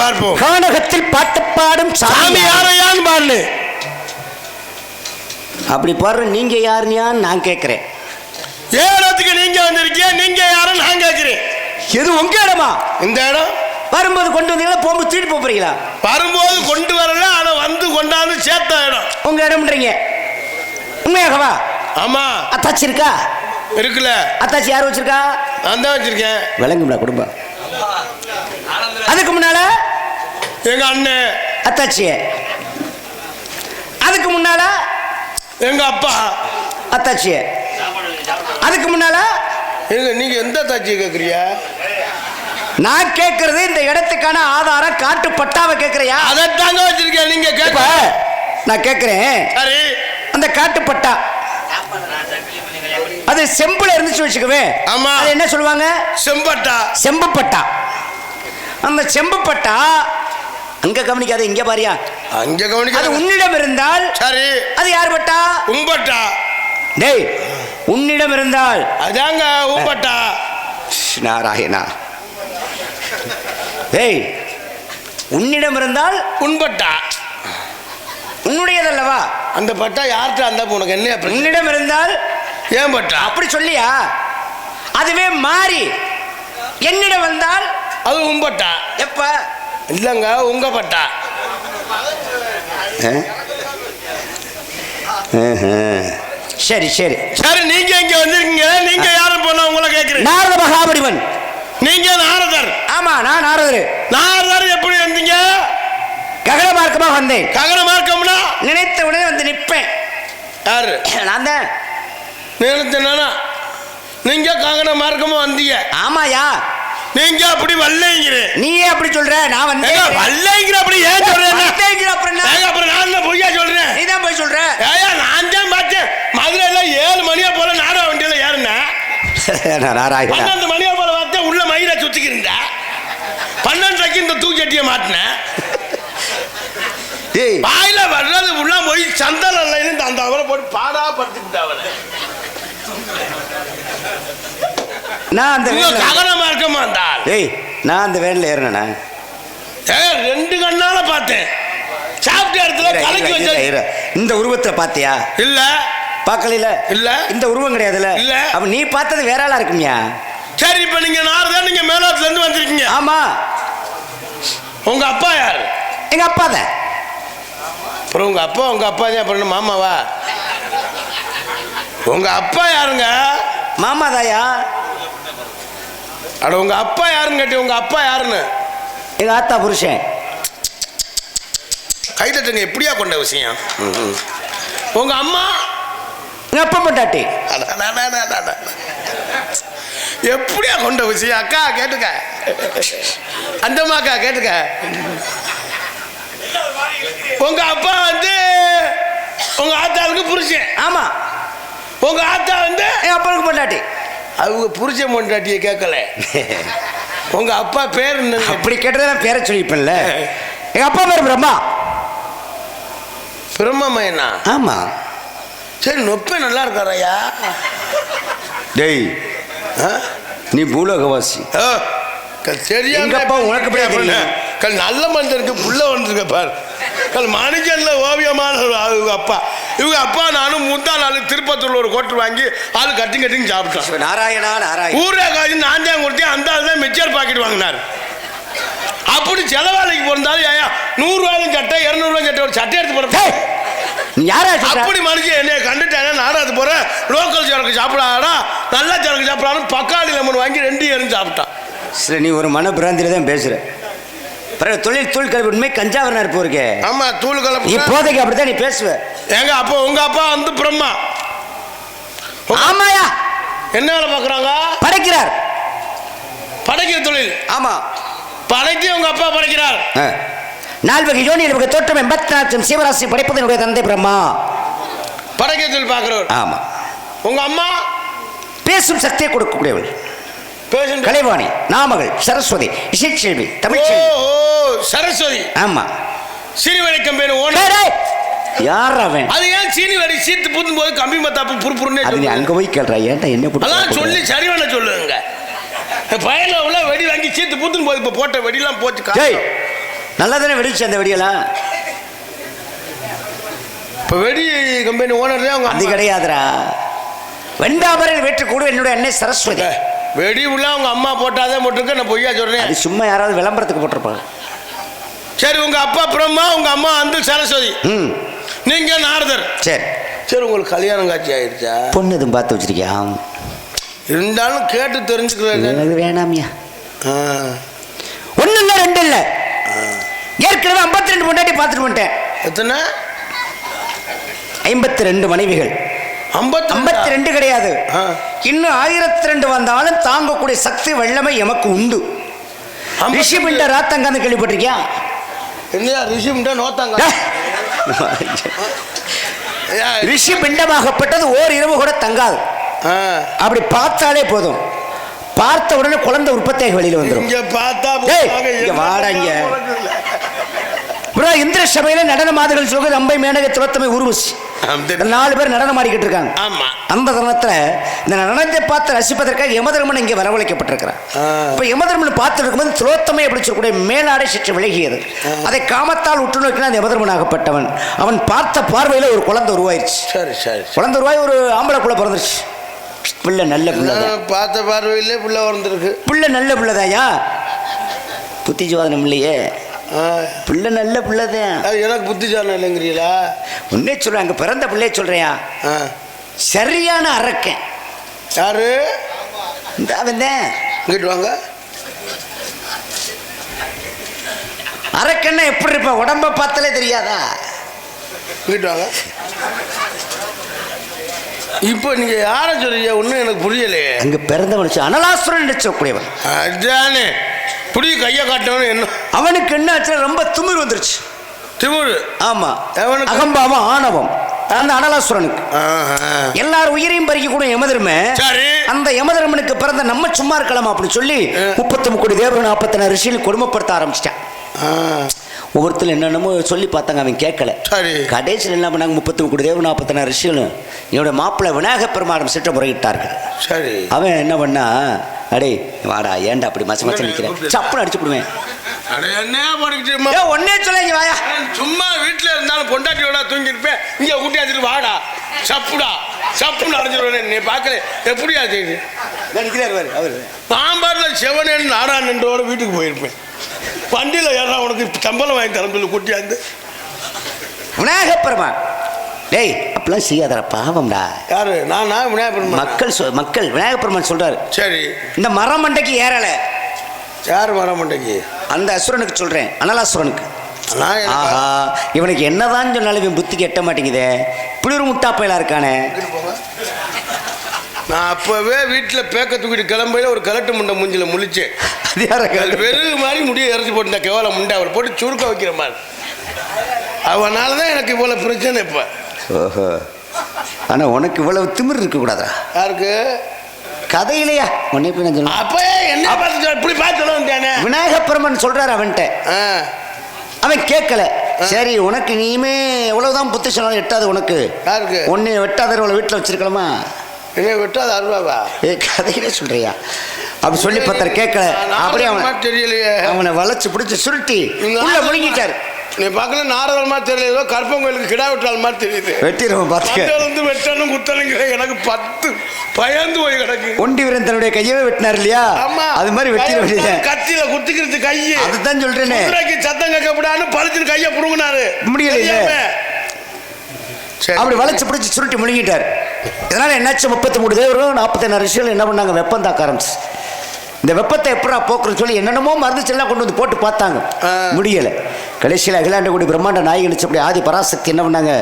பார்ப்போம். கானகத்தில் பாட்டு பாடும் சாமி யாரையான்னு பாருன்னு. அப்படி பாடுற நீங்க யாருன்னு நான் கேட்கிறேன். ஏடத்துக்கு நீங்க வந்திருக்கீங்க நீங்க யாரும் நான் கேட்கிறேன். எது உங்க இடமா? இந்த இடம். வரும்போது கொண்டு வந்தீங்களா போகும்போது தூக்கிட்டு போப் போறீங்களா? வரும்போது கொண்டு வரல ஆனா வந்து கொண்டாந்து சேர்த்த இடம். உங்க இடம்ன்றீங்க. உண்மையாகவா? ஆமா. அத்தாச்சி இருக்கா? இருக்குல்ல. அத்தாச்சி யார் வச்சிருக்கா? நான் தான் வச்சிருக்கேன். விளங்கும்ல குடும்பம். அதுக்கு முன்னால எங்க அண்ணன் அத்தாச்சிய அதுக்கு முன்னால எங்க அப்பா? அத்தாச்சிய அதுக்கு முன்னால எங்க நீங்க எந்த தாச்சியை கேக்குறியா நான் கேட்கறது இந்த இடத்துக்கான ஆதாரம் காட்டு பட்டாவை கேட்கறியா அதைத்தாங்க வச்சிருக்கேன் நீங்க கேட்க நான் கேட்கிறேன் சரி. அந்த காட்டு பட்டா. அது செம்புல இருந்துச்சு வச்சுக்கவே ஆமா. அது என்ன சொல்லுவாங்க? செம்பட்டா. செம்பு பட்டா அந்த செம்பு பட்டா அங்க கவனிக்காத இங்க பாரியா. அங்க அது கவனிக்க உன்னிடம் இருந்தால் சரி. அது யார் பட்டா? உம்பட்டா. டேய் உன்னிடம் இருந்தால். அதாங்க உம்பட்டா. நாராயணா. டேய் உன்னிடம் இருந்தால் உண்பட்டா உன்னுடையதல்லவா? அந்த பட்டா யார்கிட்ட அந்த உனக்கு என்ன? உன்னிடம் இருந்தால் ஏன் பட்டா? அப்படி சொல்லியா? அதுவே மாறி என்னிடம் வந்தால் அது உம்பட்டா. எப்ப? இல்லங்க உங்க பட்டா. சரி சரி. சரி நீங்க இங்க வந்திருக்கீங்க. நீங்க யாரும் போனா உங்களை கேக்குறேன் நாரத மகாபடிவன். நீங்க நாரதர். ஆமா நான் நாரதர். நாரதர் எப்படி வந்தீங்க? ககன மார்க்கமா வந்தேன். ககன மார்க்கம்னா? நினைத்த உடனே வந்து நிற்பேன். யாரு? நான் தான். நினைச்சனா நீங்க ககன மார்க்கமா வந்தீங்க. ஆமாயா நீங்க அப்படி வல்லைங்கிறேன் நீயே அப்படி சொல்ற? நான் வந்து வல்லைங்கிற அப்படி ஏன் சொல்றேன் அப்புறம் அப்புறம் நான் பொய்யா சொல்றேன் நீ தான் போய் சொல்ற? ஏயா நான் தான் பார்த்தேன். மதுரையில ஏழு மணியா போல நாடக வண்டியில ஏறினேன். பன்னெண்டு மணியா போல பார்த்தேன் உள்ள மயில சுத்திக்கிருந்த பன்னெண்டரைக்கு இந்த தூக்கட்டியை மாட்டினேன். வாயில வர்றது உள்ள போய் சந்தல் இல்லைன்னு அந்த அவரை போட்டு பாடா படுத்துக்கிட்ட அவரை. நான் அந்த ககனமா இருக்கமா இருந்தால் ஏய் நான் அந்த வேன்ல ஏங்க, ரெண்டு கண்ணால பார்த்தேன். சாப்பிட்ட இடத்துல கலக்கி வச்ச. இந்த உருவத்தை பாத்தியா? இல்ல. பார்க்கல இல்ல. இந்த உருவம் கிடையாதுல்ல இல்ல. அப்ப நீ பார்த்தது வேற ஆளா இருக்குமியா? சரி இப்ப நீங்க நார்தான் நீங்க மேலோத்துல இருந்து வந்திருக்கீங்க. ஆமா. உங்க அப்பா யாரு? எங்க அப்பா தான். அப்புறம் உங்க அப்பா உங்க அப்பா தான் அப்புறம் மாமாவா? உங்க அப்பா யாருங்க? மாமா தாயா? அட உங்க அப்பா யாருன்னு கேட்டி உங்க அப்பா யாருன்னு? எங்க ஆத்தா புருஷன். கை தட்டுங்க எப்படியா கொண்ட விஷயம்? உங்க அம்மா? எங்க அப்பா பொண்டாட்டி. எப்படியா கொண்ட விஷயம்? அக்கா கேட்டுக்க. அந்தம்மா அக்கா கேட்டுக்க. உங்க அப்பா வந்து உங்க ஆத்தாவுக்கு புருஷன். ஆமா. உங்க ஆத்தா வந்து எங்க அப்பனுக்கு பொண்டாட்டி. அவங்க புருஷன் பொண்டாட்டியை கேட்கல உங்க அப்பா பேர் என்ன அப்படி கேட்டதை நான் பேர சொல்லிப்பேன்ல எங்க அப்பா பேர் பிரம்மா. பிரம்மமையனா? ஆமா. சரி நொப்ப நல்லா இருக்காரையா டேய் நீ பூலோகவாசி. அப்பா உனக்கு நல்ல மனுஷனுக்கு புள்ள வந்துருக்க பாரு. மனுஷன்ல ஓவியமான இவங்க அப்பா. இவங்க அப்பா நானும் முந்தா நாள் திருப்பத்தூர்ல ஒரு கோட்டு வாங்கி ஆளு கட்டிங் கட்டிங் சாப்பிட்டான் நாராயணா நாராயண. ஊரே காசு நான் தான் கொடுத்தேன் அந்த ஆள் தான் மிச்சர் பாக்கெட் வாங்கினார். அப்படி செலவாளிக்கு பிறந்தாலும் ஏயா நூறு ரூபாயும் சட்டை இரநூறுவா சட்டை ஒரு சட்டை எடுத்து போற நீ யாரா சொல்ற? அப்படி மனுஷன் என்னைய கண்டுட்டாங்க நானும் அது போறேன். லோக்கல் சரக்கு சாப்பிடாடா நல்ல சரக்கு சாப்பிடாலும் பக்காளி லெமன் வாங்கி ரெண்டு ஏரும் சாப்பிட்டான். சரி நீ ஒரு மன பிராந்தியில தான் பேசுற. பிறகு தொழில் தொழில் கல்வி உண்மை கஞ்சாவரனா இருப்போ இருக்கே ஆமா தூள் கலப்பு இப்போதைக்கு அப்படித்தான் நீ பேசுவ. எங்க அப்பா உங்க அப்பா வந்து பிரம்மா. ஆமாயா என்ன வேலை பார்க்குறாங்க? படைக்கிறார். படைக்கிற தொழில். ஆமா. படைக்கு உங்க அப்பா படைக்கிறார். நால்வகை யோனி நமக்கு தோற்றம் எண்பத்தி நாலு சிவராசி படைப்பது என்னுடைய தந்தை பிரம்மா. படைக்கிற தொழில் பார்க்குறவர். ஆமா. உங்க அம்மா? பேசும் சக்தியை கொடுக்கக்கூடியவள். கலைவாணி நாமகள் சரஸ்வதி இசைச்செல்வி தமிழ்ச்செல்வி. ஓ சரஸ்வதி. ஆமா. சீனி வரை கம்பெனி ஓனர். யார் அவன்? அது ஏன் சீனி வரை சீத்து போது கம்பி மத்தாப்பு புறுப்புறுன்னு அது நீ அங்க போய் கேள்றா ஏன்டா என்ன அதான் சொல்லி சரி பண்ண சொல்லுங்க பயல உள்ள வெடி வாங்கி சீத்து புத்துன்னு போது இப்போ போட்ட வெடிலாம் போச்சு டேய் நல்லா தானே வெடிச்சு அந்த வெடியெல்லாம்? இப்போ வெடி கம்பெனி ஓனர் தான் அவங்க அது அம்மா. கிடையாதுடா. வெண்டாபரில் வெற்றி கூட என்னுடைய அன்னை சரஸ்வதி. வெடி உள்ள அவங்க அம்மா போட்டாதான் போட்டிருக்க நான் பொய்யா சொல்றேன் அது சும்மா யாராவது விளம்பரத்துக்கு போட்டிருப்பாங்க. சரி உங்க அப்பா பிரம்மா உங்க அம்மா வந்து சரஸ்வதி. ம். நீங்க நாரதர். சரி. சரி உங்களுக்கு கல்யாணம் காட்சி ஆயிடுச்சா பொண்ணு எதுவும் பார்த்து வச்சிருக்கியா? இருந்தாலும் கேட்டு தெரிஞ்சுக்கிறேன். எனக்கு வேணாமியா. ஒன்றும் இல்லை ரெண்டு இல்லை. ஏற்கனவே ஐம்பத்தி ரெண்டு பொண்டாட்டி பார்த்துட்டு வந்துட்டேன். எத்தனை? ஐம்பத்தி ரெண்டு மனைவிகள். ஐம்பத்தி ரெண்டு கிடையாது. இன்னும் ஆயிரத்தி ரெண்டு வந்தாலும் தாங்கக்கூடிய சக்தி வல்லமை எமக்கு உண்டு. ரிஷிபிண்ட ராத்தங்காந்து கேள்விப்பட்டிருக்கியா? இல்லையா ரிஷிம்டா நோத்தாங்க? ரிஷி பிண்டமாகப்பட்டது ஓர் இரவு கூட தங்காது. அப்படி பார்த்தாலே போதும். பார்த்த உடனே குழந்தை உற்பத்தியாக வெளியில வந்துடும் இங்க பார்த்தா இங்க என்ன வாடா இங்க. உனக்கு இல்ல. ப்ரோ இந்திர சபையில நடன மாதர்கள் சொல்கிறது அம்பை மேனக துரத்தமை உருவசி நாலு பேர் நடனம் ஆடிக்கிட்டு இருக்காங்க. ஆமா. அந்த தருணத்துல இந்த நடனத்தை பார்த்து ரசிப்பதற்காக யமதர்மன் இங்கே வரவழைக்கப்பட்டிருக்கிறார். இப்ப யமதர்மன் பார்த்து இருக்கும்போது துரோத்தமை அப்படி சொல்லக்கூடிய மேலாடை சற்று விலகியது. அதை காமத்தால் உற்று நோக்கினா அந்த யமதர்மனாகப்பட்டவன் அவன் பார்த்த பார்வையில ஒரு குழந்தை உருவாயிருச்சு. சரி சரி. குழந்தை உருவாகி ஒரு ஆம்பளைக்குள்ள பிறந்துருச்சு. பிள்ளை நல்ல பிள்ளை பார்த்த பார்வையிலே புள்ள வந்திருக்கு பிள்ளை நல்ல பிள்ளைதாயா புத்திஜிவாதனம் இல்லையே. பிள்ளை நல்ல பிள்ளைதான். அது எனக்கு புத்திசாலம் இல்லைங்கிறீங்களா? உன்னே சொல்றேன் அங்க பிறந்த பிள்ளைய சொல்றியா ஆ. சரியான அரக்கன். யாரு? இந்த அவன் தான். இங்கிட்டு வாங்க. அரக்கன்னா எப்படி இருப்ப? உடம்ப பார்த்தாலே தெரியாதா? இங்கிட்டு வாங்க. இப்போ நீங்க யாரை சொல்றீங்க? ஒன்றும் எனக்கு புரியலையே. அங்க பிறந்த மனுஷன் அனலாசுரன் சொல்லக்கூடியவன். அதானே. புடி கையை காட்டவனு என்ன? அவனுக்கு என்ன ஆச்சுன்னா ரொம்ப துமிர் வந்துருச்சு. திமுரு? ஆமா? அகம்பாவம் ஆணவம். அந்த அனலாசுரனுக்கு. எல்லார் உயிரையும் பறிக்க கூட யமதர்ம அந்த யமதர்மனுக்கு பிறந்த நம்ம சும்மா இருக்கலாம் அப்படி சொல்லி. முப்பத்தி கோடி தேவர்கள் நாற்பத்தி ரிஷியில் கொடுமைப்படுத்த ஆரம்பிச்சிட்டான். ஒவ்வொருத்தரும் என்னென்னமோ சொல்லி பார்த்தாங்க அவன் கேட்கல. கடைசியில் என்ன பண்ணாங்க முப்பத்தி கோடி தேவ நாற்பத்தி ரிஷிகளும் என்னோட மாப்பிள்ளை விநாயகப் பெருமானம் சிட்ட முறையிட்டார்கள் சரி. அவன் என்ன பண்ணா அடே வாடா ஏன்டா அப்படி மச்ச மச்ச நிற்கிறேன் சப்புன்னு அடிச்சு விடுவேன் அட என்ன படிக்கிட்டு ஏ ஒன்னே சொல்ல இங்க வாயா. சும்மா வீட்டில் இருந்தாலும் பொண்டாட்டியோட தூங்கி இருப்பேன் இங்கே கூட்டியாச்சுட்டு வாடா. சப்புடா. சப்புன்னு அடைஞ்சிருவேன் நீ பார்க்கல. எப்படியா செய்யுது? நிற்கிறார் பாரு அவரு. பாம்பாரில் செவனேன்னு நாடாண்டோட வீட்டுக்கு போயிருப்பேன். வண்டியில் ஏறா உனக்கு சம்பளம் வாங்கி தரம் சொல்லி குட்டியாந்து விநாயகப் பெருமான் டேய் அப்பெல்லாம் செய்யாதடா பாவம்டா. யாரு? நானா? விநாயகர் மக்கள் சொ- மக்கள் விநாயகப் பெருமான் சொல்றாரு. சரி. இந்த மரம் மண்டைக்கு ஏறல. யார் வர மாட்டேங்கி அந்த அசுரனுக்கு சொல்றேன். அனலாசுரனுக்கு. ஆஹா இவனுக்கு என்னதான் சொன்னாலும் இவன் புத்திக்கு எட்ட மாட்டேங்குதே. இப்படி ஒரு முட்டாப்பையில இருக்கானே. நான் அப்பவே வீட்டில் பேக்க தூக்கிட்டு கிளம்பையில ஒரு கலட்டு முண்டை மூஞ்சில முழிச்சேன் அது யார அது வெறுகு மாதிரி முடிய இறச்சி போட்டு கேவல முண்டை. அவர் போட்டு சுருக்க வைக்கிற மாதிரி. அவனால தான் எனக்கு இவ்வளோ பிரச்சனை இப்போ. ஓஹோ. ஆனா உனக்கு இவ்வளவு திமிர் இருக்க கூடாதா யாருக்கு கதையிலையா? உன்னை போய் நான் அப்பயே என்ன பார்த்து சொல்ல- இப்படி பார்த்து சொல்ல வந்தானே விநாயகப் பெருமான் சொல்றாரு அவன்கிட்ட. அவன் கேட்கல. சரி உனக்கு நீயுமே எவ்வளவுதான் புத்தி சொன்னாலும் எட்டாது உனக்கு. யாருக்கு? ஒன்னு எட்டாவது வீட்டில் வச்சிருக்கலாமா என்ன விட்டாது அருவாவா ஏ கதையில சொல்றியா? அப்படி சொல்லி பார்த்தாரு கேட்கல. அப்படியே அவன் தெரியலையே. அவனை வளைச்சு பிடிச்சு சுருட்டி உள்ள முழுங்கிட்டாரு. நீ பார்க்கல நாரதர் மாதிரி தெரியல. ஏதோ கற்பங்கோயிலுக்கு கிடா விட்டால் மாதிரி தெரியுது. வெட்டிடுவோம் மண்டல வந்து வெட்டணும் குத்தணுங்கிற எனக்கு பத்து பயந்து போய் கிடக்கு. ஒண்டி வீரன் தன்னுடைய கையவே வெட்டினார் இல்லையா? அது மாதிரி வெட்டிட வேண்டியது கத்தியில குத்திக்கிறது கையை அதுதான் சொல்றேனே. சத்தம் கேட்கப்படான்னு பழிச்சுன்னு கையை புடுங்கினாரு. சரி. அப்படி வளைச்சு பிடிச்சு சுருட்டி முழுங்கிட்டார். இதனால என்னாச்சு? முப்பத்தி மூணு தேவரும் நாற்பத்தி ரிஷிகள் என்ன பண்ணாங்க? வெப்பம் தாக்க ஆரம்பிச்சு. இந்த வெப்பத்தை எப்படா போக்குறன்னு சொல்லி என்னென்னமோ மருந்து எல்லாம் கொண்டு வந்து போட்டு பார்த்தாங்க. முடியல. கடைசியில் அகிலாண்ட கூடி பிரம்மாண்ட நாயகன் அப்படி ஆதி பராசக்தி என்ன பண்ணாங்க?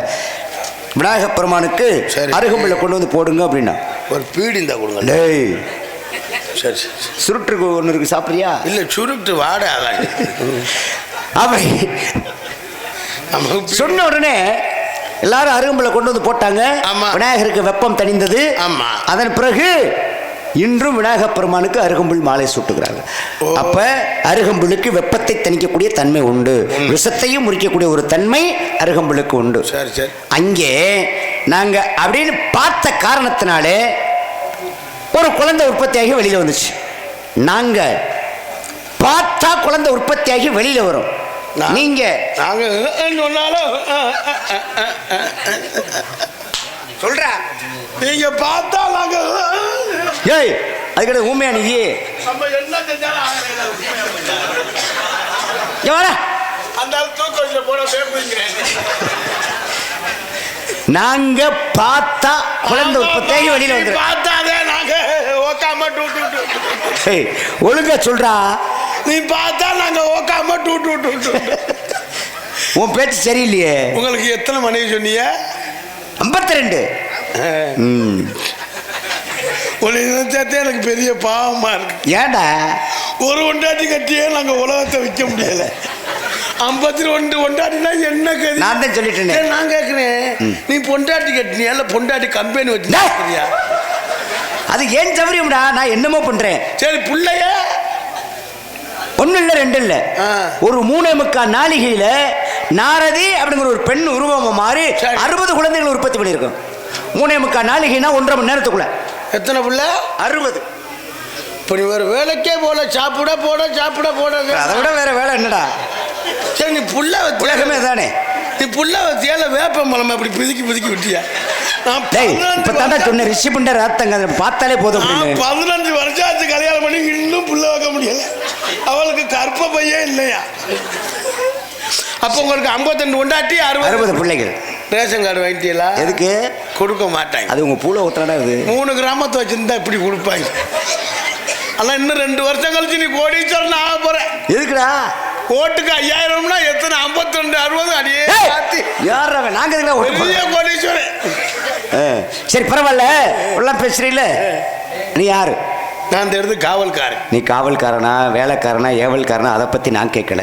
விநாயகப் பெருமானுக்கு சரி. அருகம்புல்ல கொண்டு வந்து போடுங்க அப்படின்னா. ஒரு பீடி இருந்தா கொடுங்க. டேய். சரி சரி சுருட்டுருக்கு ஒன்று இருக்கு சாப்பிட்றியா? இல்ல சுருட்டு வாட ஆகாது அப்படி. சொன்ன உடனே எல்லாரும் அருகம்புல்ல கொண்டு வந்து போட்டாங்க. ஆமா. விநாயகருக்கு வெப்பம் தணிந்தது. ஆமா. அதன் பிறகு இன்றும் விநாயகப் பெருமானுக்கு அருகம்புல் மாலை சூட்டுகிறாங்க ஓ. அப்ப அருகம்புலுக்கு வெப்பத்தை தணிக்கக்கூடிய தன்மை உண்டு. விஷத்தையும் முறிக்கக்கூடிய ஒரு தன்மை அருகம்புலுக்கு உண்டு. சரி சரி. அங்கே நாங்க அப்படின்னு பார்த்த காரணத்தினாலே ஒரு குழந்தை உற்பத்தியாகி வெளியில வந்துச்சு. நாங்க பார்த்தா குழந்தை உற்பத்தியாகி வெளியில வரும். நீங்க நாங்க சொன்னாலும். சொல்றா. நீங்க பார்த்தா நாங்க ஏய் நீ? அந்த ஆள் தூக்கத்துல போட பேப்புங்கிறேன் நாங்க பார்த்தா குழந்தை உற்பத்தியாகி வெளியில வந்துடும் பார்த்தாதே நாங்க. ஓக்காம ஒழுங்கா சொல்றா. நீ பார்த்தா நாங்க ஓக்காம டூ டூ டூ டூ. உன் பேச்சு சரியில்லையே. உங்களுக்கு எத்தனை மனைவி சொன்னீங்க? ஐம்பத்தி ரெண்டு. உன்னை நினைச்சாத்தே எனக்கு பெரிய பாவமா இருக்கு. ஏன்டா ஒரு ஒண்டாட்டி கட்டியே நாங்க உலகத்தை விற்க முடியல. ஐம்பத்தி ரெண்டு ஒண்டாட்டினா என்ன கதி? நான் தான் சொல்லிட்டேனே. நான் கேட்கிறேன் நீ பொண்டாட்டி கட்டினியா? இல்ல பொண்டாட்டி கம்பெனி. வச்சியா அது ஏன் சௌரியம்டா நான் என்னமோ பண்றேன். சரி பிள்ளைய? ஒன்றும் இல்லை ரெண்டு இல்லை. ஒரு மூணே முக்கால் நாளிகையில் நாரதி அப்படிங்கிற ஒரு பெண் உருவம் மாறி. அறுபது குழந்தைகள் உற்பத்தி பண்ணியிருக்கோம். மூணே முக்கால் நாளிகைனா ஒன்றரை மணி நேரத்துக்குள்ள. எத்தனை பிள்ளை? அறுபது. இப்போ நீ ஒரு வேலைக்கே போல சாப்பிட போட சாப்பிட போட. அதை விட வேற வேலை என்னடா? சரி நீ புள்ள உலகமே தானே நீ புள்ள வச்சியால வேப்ப மலம் அப்படி பிதுக்கி பிதுக்கி விட்டியா? இப்போ தாண்டா சொன்ன ரிஷி பண்ட ரத்தங்க அதை பார்த்தாலே போதும் பதினஞ்சு வருஷம் ஆச்சு கல்யாணம் பண்ணி இன்னும் புள்ள வைக்க முடியல. அவளுக்கு கற்ப பையே இல்லையா? அப்போ உங்களுக்கு ஐம்பத்தெண்டு உண்டாட்டி அறுபது. அறுபது பிள்ளைகள். ரேஷன் கார்டு வாங்கிட்டீங்களா எதுக்கு? கொடுக்க மாட்டாங்க. அது உங்க பூல ஊத்துறடா இது? மூணு கிராமத்தை வச்சிருந்தா இப்படி கொடுப்பாங்க. ஆனால் இன்னும் ரெண்டு வருஷம் கழிச்சு நீ கோடீஸ்வரன் ஆக போற. எதுக்குடா? ஓட்டுக்கு ஐயாயிரம்னா எத்தனை? ஐம்பத்தி ரெண்டு அறுபது? அடியே ஏய், மாத்தி யார்றா அவன்? நாங்க எதுக்குடா ஓட்டு? கோடீஸ்வரன். சரி பரவாயில்ல. எல்லாம் பேசுறீல்ல? நீ யாரு? நான் இந்த இடத்து காவல்காரன். நீ காவல்காரனா வேலைக்காரனா ஏவல்காரனா? அதை பத்தி நான் கேட்கல.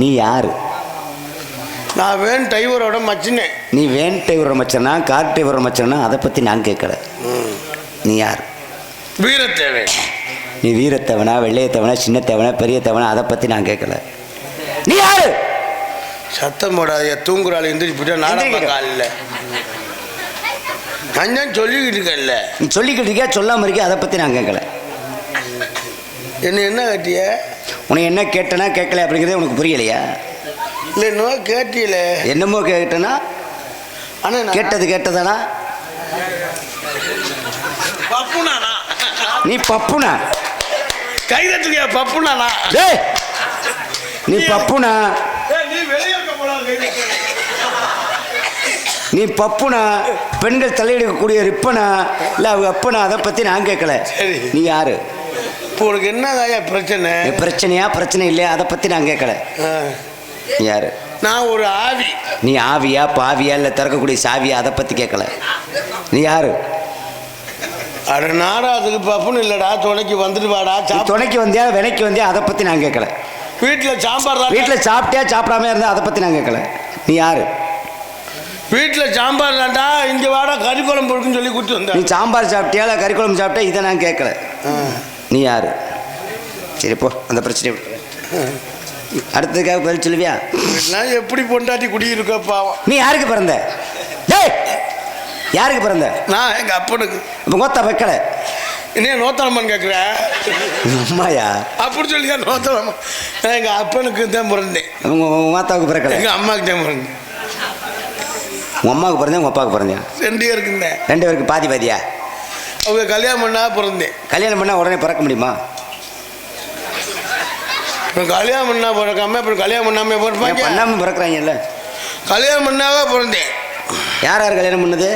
நீ யாரு? நான் வேன் டிரைவரோட மச்சினேன். நீ வேன் டிரைவர் மச்சனா கார் டிரைவர் மச்சனா? அதை பத்தி நான் கேட்கல. நீ யார்? வீரத்தேவை நீ வீரத்தவனா வெள்ளையத்தவனா சின்னத்தவனா பெரியத்தவனா? அதை பத்தி நான் கேட்கல. நீ யாரு? சத்தம் போடாத தூங்குறாள் நாடகம் எந்திரிக்கிறேன். காலில் நான் தான் சொல்லிக்கிட்டு இருக்கேன்ல நீ சொல்லிக்கிட்டு இருக்கியா? சொல்லாம இருக்கியா? அதை பத்தி நான் கேட்கல. என்ன என்ன கட்டிய? உனக்கு என்ன கேட்டனா கேட்கல அப்படிங்கிறதே உனக்கு புரியலையா? இல்லை இன்னும் கேட்டியல. என்னமோ கேட்டனா? ஆனால் கேட்டது கேட்டதானா? பப்புனானா? நீ பப்புனா? கைதட்டுக்கியா பப்புனானா? டேய் நீ பப்புனா? நீ பப்புனா? பெண்கள் தலையிடக்கூடிய ரிப்பனா? இல்லை அவங்க அப்பனா? அதை பற்றி நான் கேட்கல. சரி. நீ யாரு? இப்போ உனக்கு என்னதாயா பிரச்சனை? பிரச்சனையா? பிரச்சனை இல்லையா? அதை பற்றி நான் கேட்கல. யாரு? நான் ஒரு ஆவி. நீ ஆவியா பாவியா இல்லை திறக்கக்கூடிய சாவியா? அதை பற்றி கேட்கல நீ யாரு? அட நாடாதுக்கு பப்புன்னு இல்லடா துணைக்கு வந்துட்டு வாடா நீ துணைக்கு வந்தியா வினைக்கு வந்தியா? அதை பற்றி நான் கேட்கல வீட்டில் சாம்பார் தான் வீட்டில் சாப்பிட்டியா சாப்பிடாம இருந்தா அதை பற்றி நான் கேட்கல நீ யாரு? வீட்டில் சாம்பார் தான்டா இங்கே வாடா கறி குழம்பு இருக்குன்னு சொல்லி கூட்டி நீ வந்தேன் சாம்பார் சாப்பிட்டியா இல்லை கறி குழம்பு சாப்பிட்டியா? இதை நான் கேட்கல நீ யாரு? சரி போ. அந்த பிரச்சனையை. அடுத்ததுக்காக பதில் சொல்லுவியா? நான் எப்படி பொண்டாட்டி குடியிருக்க பாவம். நீ யாருக்கு பிறந்த? டேய்! யாருக்கு பிறந்த? நான் எங்கள் அப்பனுக்கு. இப்போ கோத்தா வைக்கல என்ன நோத்தலம்மன் கேட்குற அம்மாயா? அப்படி சொல்லியா நோத்தலம்மன் நான் எங்கள் அப்பனுக்கு தான் பிறந்தேன். உங்க உங்க மாத்தாவுக்கு பிறக்கல. எங்கள் அம்மாவுக்கு தான் பிறந்தேன். உங்க அம்மாவுக்கு பிறந்தேன் உங்க அப்பாவுக்கு பிறந்தேன்? ரெண்டு பேருக்கு ரெண்டு பேருக்கு பாதி பாதியா? அவங்க கல்யாணம் பண்ணா பிறந்தேன். கல்யாணம் பண்ணா உடனே பிறக்க முடியுமா? இப்போ கல்யாணம் பண்ணா பிறக்காம அப்புறம் கல்யாணம் பண்ணாம ஏன் பிறப்பாங்க பண்ணாம பிறக்கிறாங்கல்ல? கல்யாணம் பண்ணாவே பிறந்தேன். யார் யார் கல்யாணம் பண்ணது?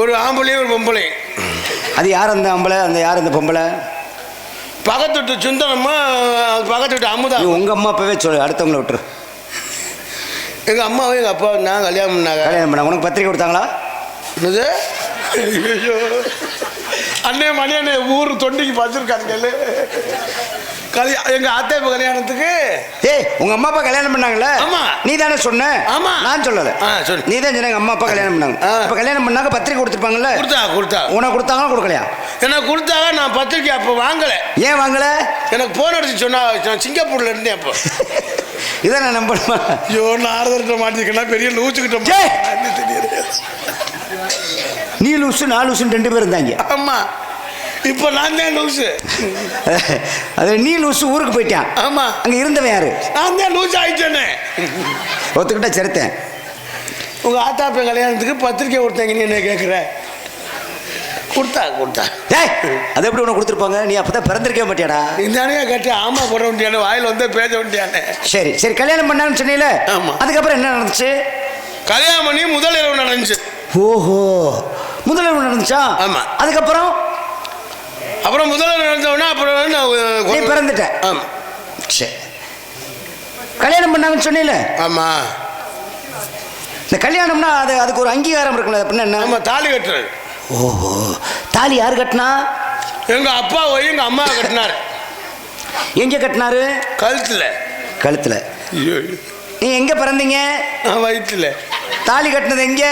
ஒரு ஆம்பளையும் ஒரு பொம்பளையும் அது யார் அந்த ஆம்பளை? அந்த யார் அந்த பொம்பளை? பக்கத்து வீட்டு சுந்தரமா பக்கத்து வீட்டு அமுதா. நீ உங்க அம்மா அப்பாவே சொல்லு அடுத்தவங்கள விட்டுரு. எங்கள் அம்மாவும் எங்கள் அப்பாவும் நான் கல்யாணம் பண்ணாங்க. கல்யாணம் பண்ண உனக்கு பத்திரிக்கை கொடுத்தாங்களா? என்னது? அண்ணே மணி அண்ணே ஊர் தொண்டிக்கு பார்த்துருக்காங்க கல்யா எங்கள் அத்தை இப்போ கல்யாணத்துக்கு? ஏய் உங்க அம்மா அப்பா கல்யாணம் பண்ணாங்கல்ல ஆமா. நீ தானே சொன்ன? ஆமா. நான் சொல்லல. சொல்லு. நீ தான் சொன்ன எங்க அம்மா அப்பா கல்யாணம் பண்ணாங்க. ஆ. அப்ப கல்யாணம் பண்ணாங்க பத்திரிக்கை கொடுத்துருப்பாங்கல்ல? கொடுத்தா கொடுத்தா. உனக்கு கொடுத்தாங்களா கொடுக்கலையா? எனக்கு கொடுத்தாங்க நான் பத்திரிக்கை அப்போ வாங்கலை. ஏன் வாங்கல? எனக்கு போன் அடிச்சு சொன்னா நான் சிங்கப்பூர்ல இருந்தேன் அப்போ. இதை நான் நம்பணுமா? ஐயோ நாரதர்கிட்ட மாட்டிருக்கேன்னா பெரிய லூச்சுக்கிட்ட! தெரியாது. நீ லூசு நான் லூசுன்னு ரெண்டு பேர் இருந்தாங்க. ஆமா. இப்போ நான் தான் லூசு. அது நீ லூசு ஊருக்கு போயிட்டான் ஆமா. அங்க இருந்தவன் யாரு? நான் தான் லூஸ் ஆயிட்டேனே. ஒத்துக்கிட்ட சரித்தேன். உங்க ஆத்தாப்ப கல்யாணத்துக்கு பத்திரிக்கை கொடுத்தீங்க நீ என்ன கேட்குற கொடுத்தா கொடுத்தா. டேய் அது எப்படி உனக்கு கொடுத்துருப்பாங்க? நீ அப்பதான் பிறந்திருக்கவே மாட்டியாடா? நீ தானே கேட்ட ஆமா போட வேண்டியானே வாயில் வந்து பேச வேண்டியானே. சரி சரி கல்யாணம் பண்ணான்னு சொன்னீல ஆமா. அதுக்கப்புறம் என்ன நடந்துச்சு? கல்யாணம் பண்ணி முதல் இரவு நடந்துச்சு. ஓஹோ முதல்வர் நடந்துச்சா? ஆமா. அதுக்கப்புறம்? அப்புறம் முதல் இரவு நடந்தவொடனே அப்புறம் நான் நீ பிறந்துட்ட. ஆமா. சரி கல்யாணம் பண்ணாங்கன்னு சொன்னீல ஆமா. இந்த கல்யாணம்னா அது அதுக்கு ஒரு அங்கீகாரம் இருக்குல்ல அப்படின்னா என்ன நம்ம தாலி கட்டுறது. ஓஹோ. தாலி யார் கட்டினா? எங்க அப்பா போய் எங்க அம்மா கட்டினாரு. எங்க கட்டினாரு? கழுத்துல. கழுத்துல. நீ எங்க பிறந்தீங்க? நான் வயிற்றுல தாலி கட்டினது எங்க?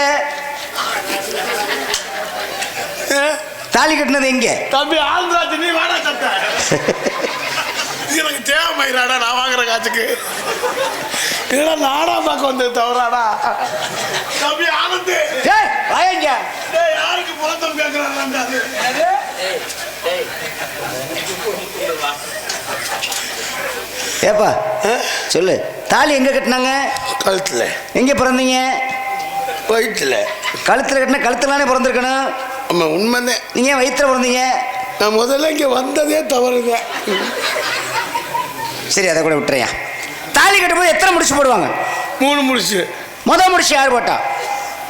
தாலி கட்டினது எங்க? தம்பி ஆந்திராஜ் நீ வாடா சத்த எனக்கு தேவை மயிராடா நான் வாங்குற காசுக்கு. இதெடா நாடா பார்க்க வந்தது தவறாடா. தம்பி ஆனந்து. டேய், வாயேங்க. டேய், யாருக்கு புலத்தம் கேட்கிறான் அது? ஏப்பா சொல்லு. தாலி எங்க கட்டினாங்க? கழுத்துல. எங்க பிறந்தீங்க? வயிற்றுல கழுத்துல கட்டின கழுத்துலானே பிறந்திருக்கணும். ஆமா உண்மைதான். நீங்க ஏன் வயிற்றுல பிறந்தீங்க? நான் முதல்ல இங்கே வந்ததே தவறுதான் சரி அதை கூட விட்டுறியா தாலி கட்டும்போது எத்தனை முடிச்சு போடுவாங்க? மூணு முடிச்சு. முத முடிச்சு யார் போட்டா?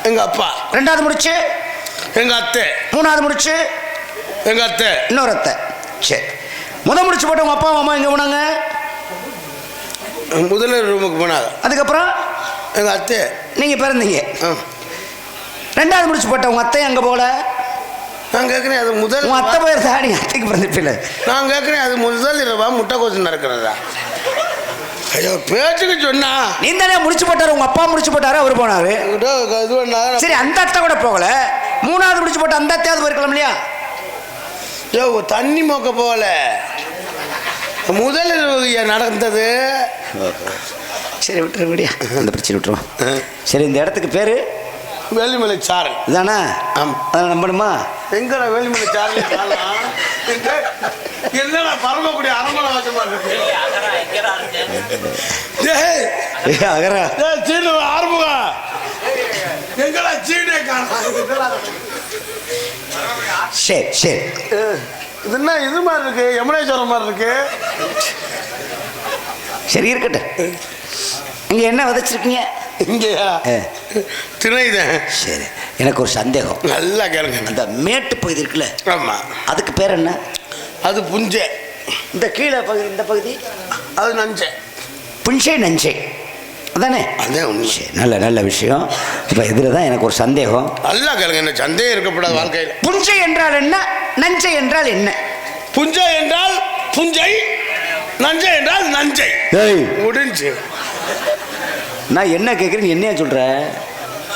எங்க அப்பா. ரெண்டாவது முடிச்சு? எங்க அத்தை. மூணாவது முடிச்சு? எங்க அத்தை. இன்னொரு அத்தை. சரி. முத முடிச்சு போட்டவங்க அப்பா அம்மா எங்க போனாங்க? முதல்ல ரூமுக்கு போனாங்க. அதுக்கப்புறம்? எங்க அத்தை. நீங்க பிறந்தீங்க. ரெண்டாவது முடிச்சு போட்டவங்க அத்தை அங்க போகல? நான் கேட்குறேன் அது முதல் உன் அத்தை போயிருந்தா நீ அத்தைக்கு பிறந்திருப்பில்ல. நான் கேட்குறேன் அது முதல் இரவா முட்டை கோச்சு நடக்கிறதா? ஐயோ பேச்சுக்கு சொன்னா. நீ தானே முடிச்சு போட்டாரு உங்க அப்பா முடிச்சு போட்டாரு அவர் போனாரு? இது பண்ணா சரி அந்த அத்தை கூட போகல. மூணாவது முடிச்சு போட்ட அந்த அத்தையாவது போயிருக்கலாம் இல்லையா? ஐயோ தண்ணி மொக்க போகல. முதல் நடந்தது. சரி விட்டுரு விடியா அந்த பிரச்சனை விட்டுருவோம். சரி இந்த இடத்துக்கு பேரு? வேலிமலை சாரல். இதானா? ஆமா. அதை நம்பணுமா? எங்கடா வேலிமலை சாரல்? என்னடா பரமக்குடி அரண்மனை வாசமா இருக்கு? அகரா டேய், சீனு ஆறுமுகா. எங்கடா சீனே காணோம் சரி சரி இது என்ன இது மாதிரி இருக்கு? யமுனேஸ்வரம் மாதிரி இருக்கு? சரி இருக்கட்டும். இங்க என்ன விதைச்சிருக்கீங்க? இங்கேயா. திணைதான் சரி. எனக்கு ஒரு சந்தேகம். நல்லா கேளுங்க. அந்த மேட்டு பகுதி இருக்குல்ல ஆமா. அதுக்கு பேர் என்ன? அது புஞ்சை. இந்த கீழே பகுதி இந்த பகுதி? அது நஞ்சை. புஞ்சை நஞ்சை. அதானே? அதான் உண்மை. நல்ல நல்ல விஷயம். இப்போ இதில் தான் எனக்கு ஒரு சந்தேகம். நல்லா கேளுங்க என்ன சந்தேகம் இருக்கக்கூடாது வாழ்க்கையில். புஞ்சை என்றால் என்ன? நஞ்சை என்றால் என்ன? புஞ்சை என்றால் புஞ்சை நஞ்சை என்றால் நஞ்சை. முடிஞ்சு. நான் என்ன கேட்குறேன் என்னையா சொல்ற?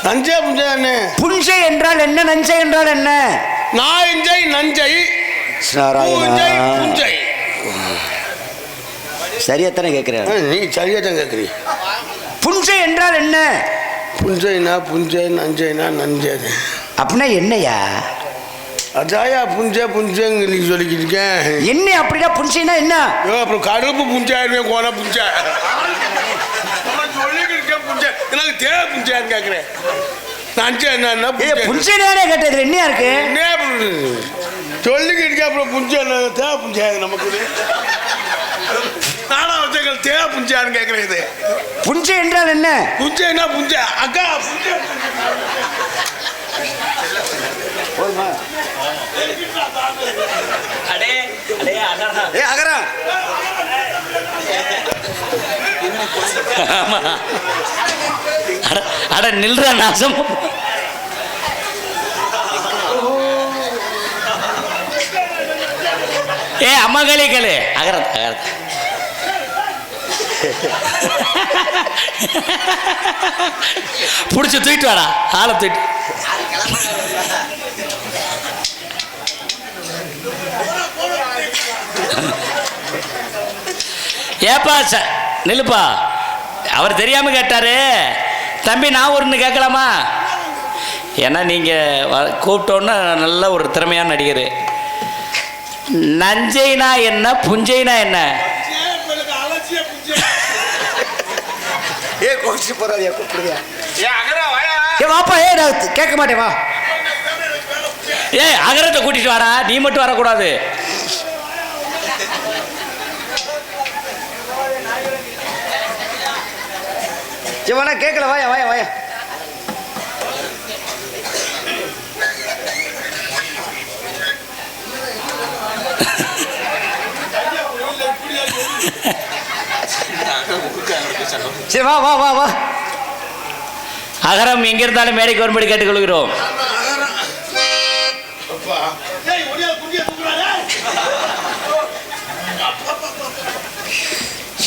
நஞ்சை புஞ்சை என்ன? புஞ்சை என்றால் என்ன நஞ்சை என்றால் என்ன? நாயிஞ்சை நஞ்சை. பூஞ்சை புஞ்சை. சரியாத்தானே கேட்குறேன். நீ சரியா தான் கேட்குறீ. புஞ்சை என்றால் என்ன? புஞ்சைனா புஞ்சை நஞ்சைனா நஞ்சை. அப்படின்னா என்னையா? அதாயா புஞ்சை புஞ்சைங்க நீ சொல்லிக்கிட்டு இருக்கேன். என்ன அப்படின்னா புஞ்சைனா என்ன? அப்புறம் கருப்பு புஞ்சாயிருவேன் கோன புஞ்சை நான் சொல்லிக்கிட்டு இருக்கேன் புஞ்சை தேவை புஞ்சான்னு கேட்குறேன் நஞ்சை என்னன்னா ஏ புஞ்சை புஞ்சை தானே கேட்டது? என்னையா இருக்கு? என்ன சொல்லிக்கிட்டு இருக்கேன் அப்புறம் புஞ்சை என்ன? தேவை புஞ்சாது நமக்கு? நானா வச்சங்கள் தேவை புஞ்சான்னு கேட்குறேன் இது. புஞ்சை என்றால் என்ன? புஞ்சை என்ன? புஞ்சை அக்கா புஞ்சை ஏ அகரா. அட- அட நில்ற நாசம். ஏ அம்மா களி. களி அகரத் அகரத். பிடிச்சி தூக்கிட்டு வாடா. ஆளை தூக்கிட்டு. ஏப்பா சார் நில்லுப்பா. அவர் தெரியாமல் கேட்டாரு. தம்பி நான் ஒன்று கேட்கலாமா? ஏன்னா நீங்கள் கூப்பிட்டோன்னா நல்ல ஒரு திறமையான நடிகர். நஞ்சைனா என்ன புஞ்சைனா என்ன? ஏ கோச்சு போறாதியா கூப்பிடுறியா ஏ வாப்பா ஏ நான் கேட்க மாட்டேன் வா. ஏய் அகரத்தை கூட்டிட்டு வாடா. நீ மட்டும் வரக்கூடாது. சிவனா கேட்கல வாயா வாயா வாயா. சரி வா வா வா வா. அகரம் எங்கே இருந்தாலும் மேடைக்கு வரும்படி கேட்டுக்கொள்கிறோம்.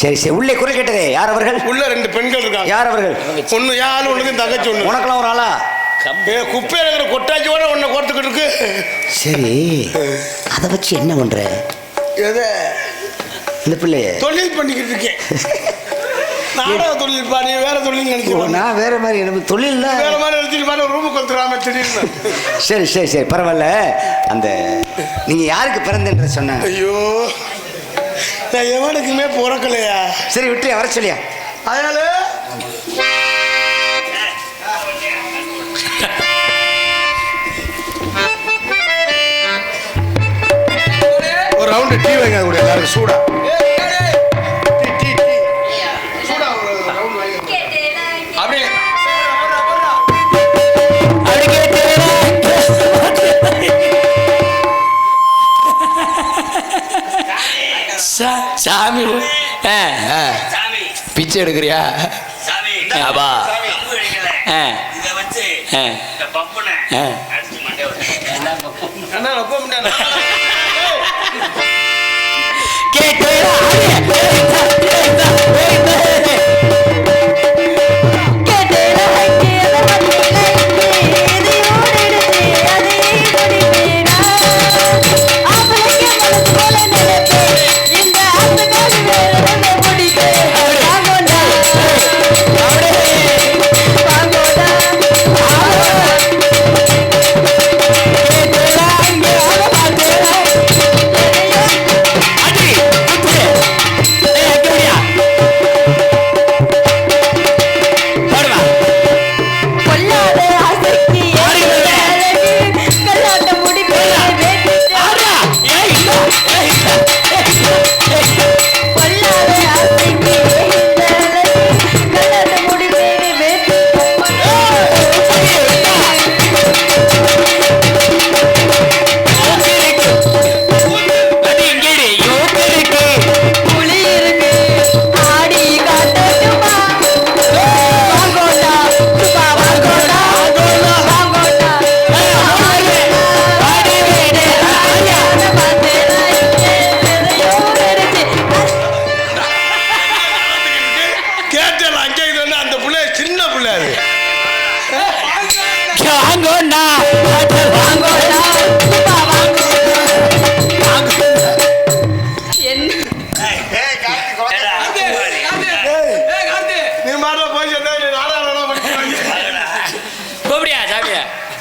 சரி சரி. உள்ளே குரல் கேட்டதே. யார் அவர்கள்? உள்ள ரெண்டு பெண்கள் இருக்காங்க. யார் அவர்கள்? ஒண்ணு யாரு ஒண்ணுக்கு தங்கச்சி ஒண்ணு. உனக்கெல்லாம் ஒரு ஆளா? ஏ குப்பையில இருக்கிற கொட்டாச்சியோட ஒன்ன கோர்த்துக்கிட்டு இருக்கு. சரி. அதை வச்சு என்ன பண்ற? எதை? இந்த பிள்ளைய. தொழில் பண்ணிக்கிட்டு இருக்கேன். நாடக தொழில் பா நீ வேற தொழில் நினைச்சு நான் வேற மாதிரி எனக்கு தொழில்ல வேற மாதிரி நினைச்சிட்டு பாரு ரூமுக்கு வந்துடாம திடீர்னு. சரி சரி சரி. பரவாயில்ல. அந்த நீங்க யாருக்கு பிறந்தன்ற சொன்ன ஐயோ. நான் எவனுக்குமே பிறக்கலையா. சரி விட்டு வர சொல்லியா? அதனால ஒரு ரவுண்டு டீ வைங்க கூட எல்லாரும் சூடா. சாமி. பிச்சை எடுக்கிறியா அப்பா கேட்டு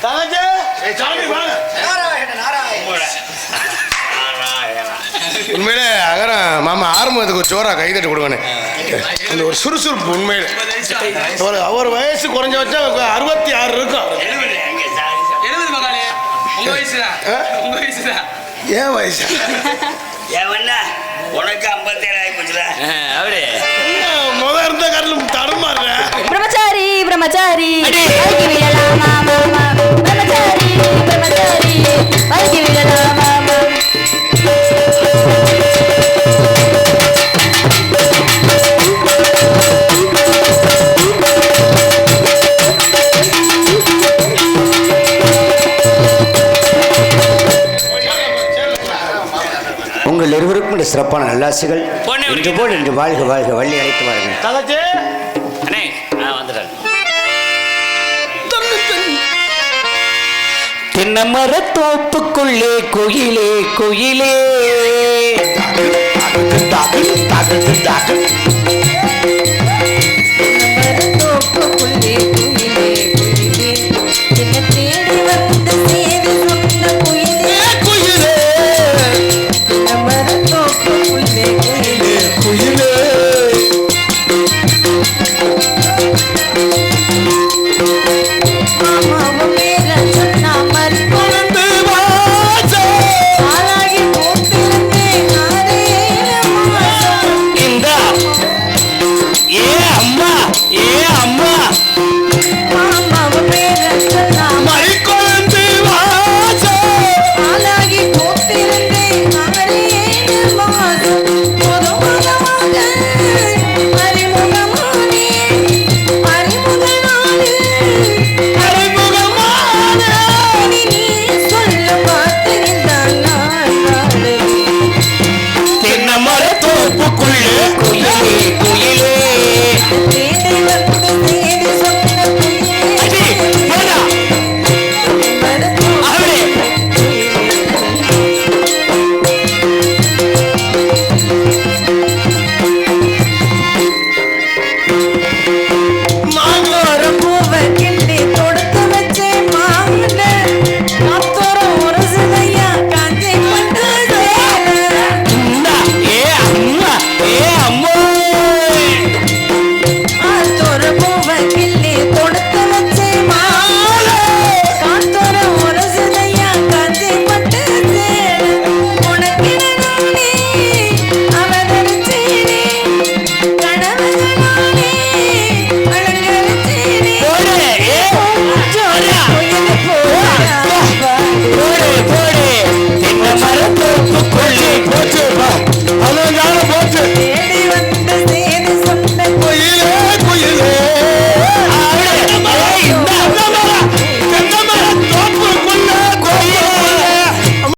தங்கச்சி? சாமி வாங்க. உண்மையிலே அகரம் மாமா ஆரம்பத்துக்கு ஒரு சோறா கை தட்டி கொடுங்கண்ணே. அந்த ஒரு சுறுசுறுப்பு உண்மையில. ஒரு அவர் வயசு குறைஞ்ச வச்சா அறுபத்தி ஆறு இருக்கும். ஏன் வயசு. ஏவண்ணா உனக்கு பிரம்மச்சாரி விடலாமா மாமா விடலாமா உங்கள் இருவருக்கும் இந்த சிறப்பான நல்லாசிகள். இன்று போல் இன்று வாழ்க வாழ்க வள்ளி அழைத்து வாருங்கள். தென்னமர தோப்புக்குள்ளே குயிலே குயிலே. தோப்புக்குள்ளே